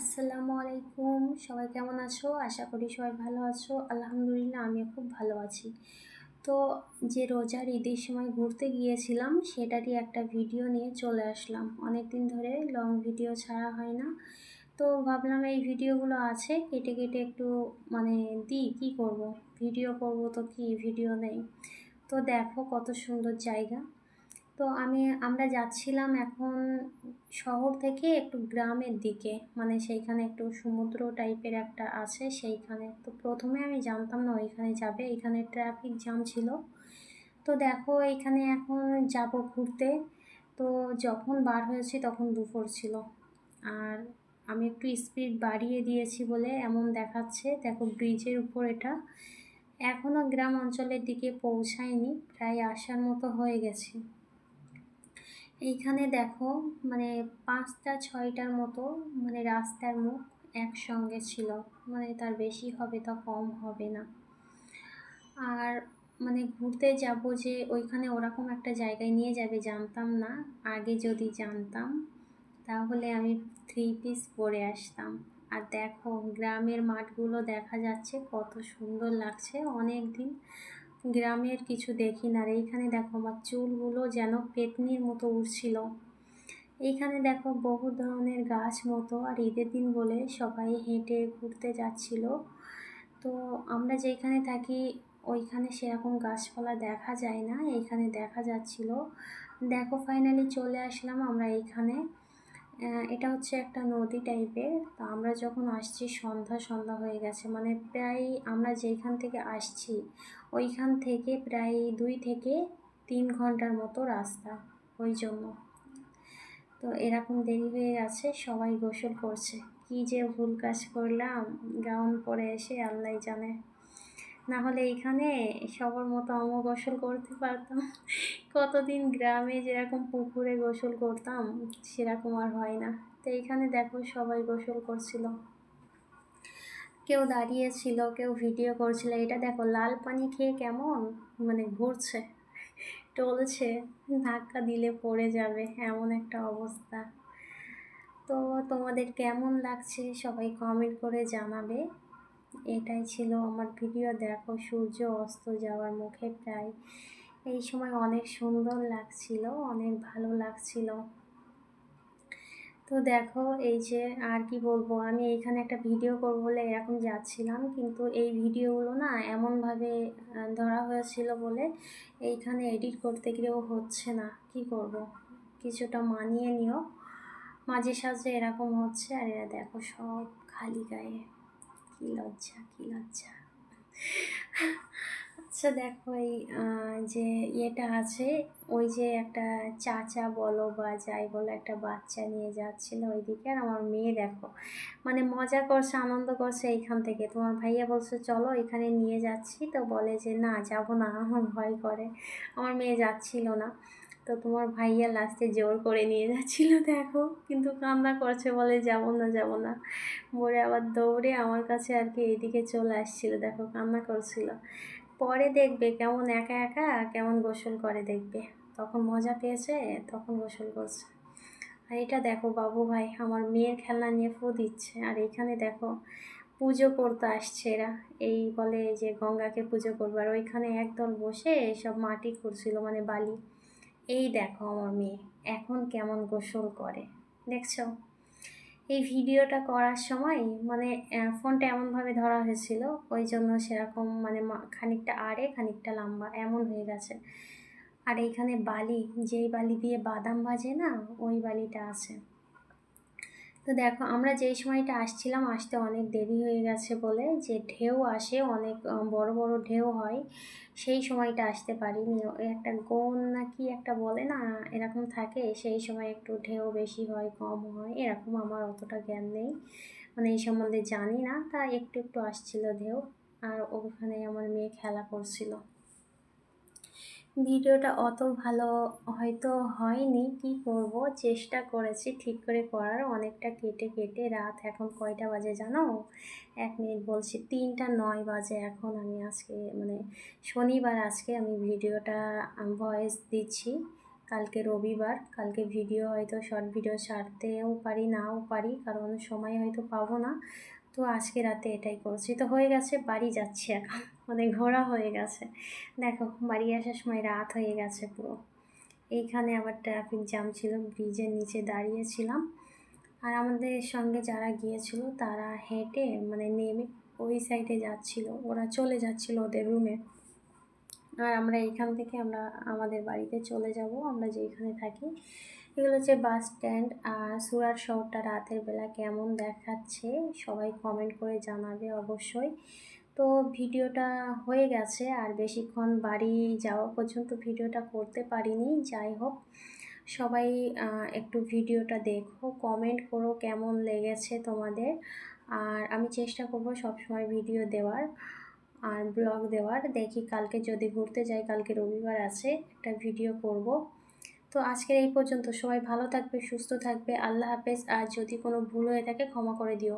আসসালামু আলাইকুম। সবাই কেমন আছো? আশা করি সবাই ভালো আছো। আলহামদুলিল্লাহ, আমিও খুব ভালো আছি। তো যে রোজার ঈদের সময় ঘুরতে গিয়েছিলাম, সেটারই একটা ভিডিও নিয়ে চলে আসলাম। অনেক দিন ধরে লং ভিডিও ছাড়া হয় না। তো ভাবলাম এই ভিডিওগুলো আছে, কেটে কেটে একটু মানে দিই, কী করব? ভিডিও করব তো কি? ভিডিও নেই। তো দেখো কত সুন্দর জায়গা। তো আমি, আমরা যাচ্ছিলাম এখন শহর থেকে একটু গ্রামের দিকে। মানে সেইখানে একটু সমুদ্র টাইপের একটা আছে, সেইখানে। তো প্রথমে আমি জানতাম না ওইখানে যাবে। এখানে ট্রাফিক জ্যাম ছিল। তো দেখো, এখানে এখন যাব ঘুরতে। তো যখন বার হয়েছি তখন দুপুর ছিল। আর আমি একটু স্পিড বাড়িয়ে দিয়েছি বলে এমন দেখাচ্ছে। দেখো ব্রিজের উপর এটা। এখনও গ্রাম অঞ্চলের দিকে পৌঁছায়নি। প্রায় আসার মতো হয়ে গেছে। এইখানে দেখো মানে পাঁচটা, ছয়টার মতো মানে রাস্তার মুখ একসঙ্গে ছিল। মানে তার বেশি হবে তা কম হবে না। আর মানে ঘুরতে যাব যে ওইখানে ওরকম একটা জায়গায় নিয়ে যাবে, জানতাম না। আগে যদি জানতাম, তাহলে আমি থ্রি পিস পরে আসতাম। আর দেখো, গ্রামের মাঠগুলো দেখা যাচ্ছে, কত সুন্দর লাগছে। অনেক দিন গ্রামের কিছু দেখি না আর এইখানে দেখো আমার চুলগুলো যেন পেতনির মতো উঠছিল এইখানে দেখো বহু ধরনের গাছ মতো আর ঈদের দিন বলে সবাই হেঁটে ঘুরতে যাচ্ছিল। তো আমরা যেখানে থাকি ওইখানে সেরকম গাছপালা দেখা যায় না এইখানে দেখা যাচ্ছিল। দেখো ফাইনালি চলে আসলাম আমরা এইখানে এটা হচ্ছে একটা নদী টাইপের তো আমরা যখন আসছি, সন্ধ্যা সন্ধ্যা হয়ে গেছে মানে প্রায় আমরা যেখান থেকে আসছি, ওইখান থেকে প্রায় দুই থেকে তিন ঘণ্টার মতো রাস্তা ওই জন্য। তো এরকম দেরি হয়ে গেছে, সবাই গোসল করছে। কি যে ভুল কাজ করলাম, গাউন পরে এসে আল্লাহ জানে। না হলে এইখানে সবার মতো আমিও গোসল করতে পারতাম। কতদিন গ্রামে যেরকম পুকুরে গোসল করতাম, সেরকম আর হয় না। তো এইখানে দেখো সবাই গোসল করছিল। কেউ দাঁড়িয়েছিল, কেউ ভিডিও করছিল। এটা দেখো লাল পানি খেয়ে কেমন মানে ঘুরছে, টলছে, ধাক্কা দিলে পড়ে যাবে এমন একটা অবস্থা। তো তোমাদের কেমন লাগছে সবাই কমেন্ট করে জানাবে। এটাই ছিল আমার ভিডিও দেখো, সূর্য অস্ত যাওয়ার মুখে প্রায় এই সময় অনেক সুন্দর লাগছিল, অনেক ভালো লাগছিল। তো দেখো, এই যে আর কি বলব, আমি এইখানে একটা ভিডিও করব বলে এরকম যাচ্ছিলাম, কিন্তু এই ভিডিওগুলো না এমনভাবে ধরা হয়েছিল বলে এইখানে এডিট করতে গেলেও হচ্ছে না। কি করব। কিছুটা মানিয়ে নিও। মাঝে সাঝে এরকম হচ্ছে, আর এরা দেখো সব খালি গায়ে। কী লজ্জা কী লজ্জা। আচ্ছা দেখো এই যে ইয়েটা আছে, ওই যে একটা চাচা বলো বা যাই বলো একটা বাচ্চা নিয়ে যাচ্ছিল ওইদিকে, আর আমার মেয়ে দেখো মানে মজা করছে, আনন্দ করছে এইখান থেকে। তোমার ভাইয়া বলছে, চলো এখানে নিয়ে যাচ্ছি। তো বলে যে, না, যাব না, আমার ভয় করে। আমার মেয়ে যাচ্ছিল না। তো তোমার ভাইয়া লাস্টে জোর করে নিয়ে যাচ্ছিল, দেখো। কিন্তু কান্না করছে বলে, যাব না যাব না। বলে আবার দৌড়ে আমার কাছে আর কি এইদিকে চলে আসছিল, দেখো কান্না করছিল। পরে দেখবে কেমন একা একা, কেমন গোসল করে দেখবে। তখন মজা পেয়েছে, তখন গোসল করছে। আর এটা দেখো বাবু ভাই, আমার মেয়ের খেলনা নিয়ে ফু দিচ্ছে। আর এখানে দেখো পুজো করতে আসছে এরা। এই বলে যে গঙ্গাকে পুজো করব। আর ওইখানে একদল বসে সব মাটি করছিল মানে বালি। এই দেখো আমার মেয়ে, এখন কেমন গোসল করে, দেখছ? এই ভিডিওটা করার সময় মানে ফোনটা এমনভাবে ধরা হয়েছিল, ওই জন্য সেরকম মানে খানিকটা আড়ে, খানিকটা লম্বা, এমন হয়ে গেছে। আর এইখানে বালি, যেই বালি দিয়ে বাদাম ভাজে না, ওই বালিটা আছে। তো দেখো, আমরা যেই সময়টা আসছিলাম, আসতে অনেক দেরি হয়ে গেছে বলে যে ঢেউ আসে, অনেক বড় বড় ঢেউ হয়, সেই সময়টা আসতে পারিনি। একটা গোন না কি একটা বলে না, এরকম থাকে, সেই সময় একটু ঢেউ বেশি হয়, কম হয়, এরকম আমার অতটা জ্ঞান নেই। মানে এই সম্বন্ধে জানি না, তা একটু একটু আসছিল ঢেউ, আর ওখানে আমার মেয়ে খেলা করছিল। ভিডিওটা অত ভালো হয়তো হয়নি, কি করব? চেষ্টা করেছি, ঠিক করে করার। অনেকটা কেটে কেটে রাত এখন কয়টা বাজে জানো? এক মিনিট বলছি, তিনটা নয় বাজে এখন আমি আজকে মানে শনিবার আজকে আমি ভিডিওটা ভয়েস দিচ্ছি। কালকে রবিবার, কালকে ভিডিও হয়তো শর্ট ভিডিও ছাড়তেও পারি, নাও পারি, কারণ সময় হয়তো পাবো না। তো আজকে রাতে এটাই করছি। তো হয়ে গেছে, বাড়ি যাচ্ছি এখন। মানে ঘোরা হয়ে গেছে। দেখো, বাড়ি আসার সময় রাত হয়ে গেছে পুরো। এইখানে আবার ট্রাফিক জ্যাম ছিল ব্রিজের নিচে দাঁড়িয়েছিলাম। আর আমাদের সঙ্গে যারা গিয়েছিল, তারা হেঁটে মানে নেমে ওই সাইডে যাচ্ছিল। ওরা চলে যাচ্ছিল ওদের রুমে আর আমরা এইখান থেকে আমরা আমাদের বাড়িতে চলে যাব, আমরা যেইখানে থাকি। এগুলো হচ্ছে বাস স্ট্যান্ড আর সুরাট শহরটা রাতের বেলা কেমন দেখাচ্ছে, সবাই কমেন্ট করে জানাবে অবশ্যই। তো ভিডিওটা হয়ে গেছে আর বেশিক্ষণ বাড়ি যাওয়া পর্যন্ত ভিডিওটা করতে পারিনি। যাই হোক, সবাই একটু ভিডিওটা দেখো কমেন্ট করো কেমন লেগেছে তোমাদের। আর আমি চেষ্টা করব সবসময় ভিডিও দেওয়ার আর ব্লগ দেওয়ার। দেখি কালকে যদি ঘুরতে যাই, কালকে রবিবার আছে, একটা ভিডিও করব। তো আজকের এই পর্যন্ত। সবাই ভালো থাকবে, সুস্থ থাকবে। আল্লাহ হাফেজ। আর যদি কোনো ভুল হয়ে থাকে, ক্ষমা করে দিও।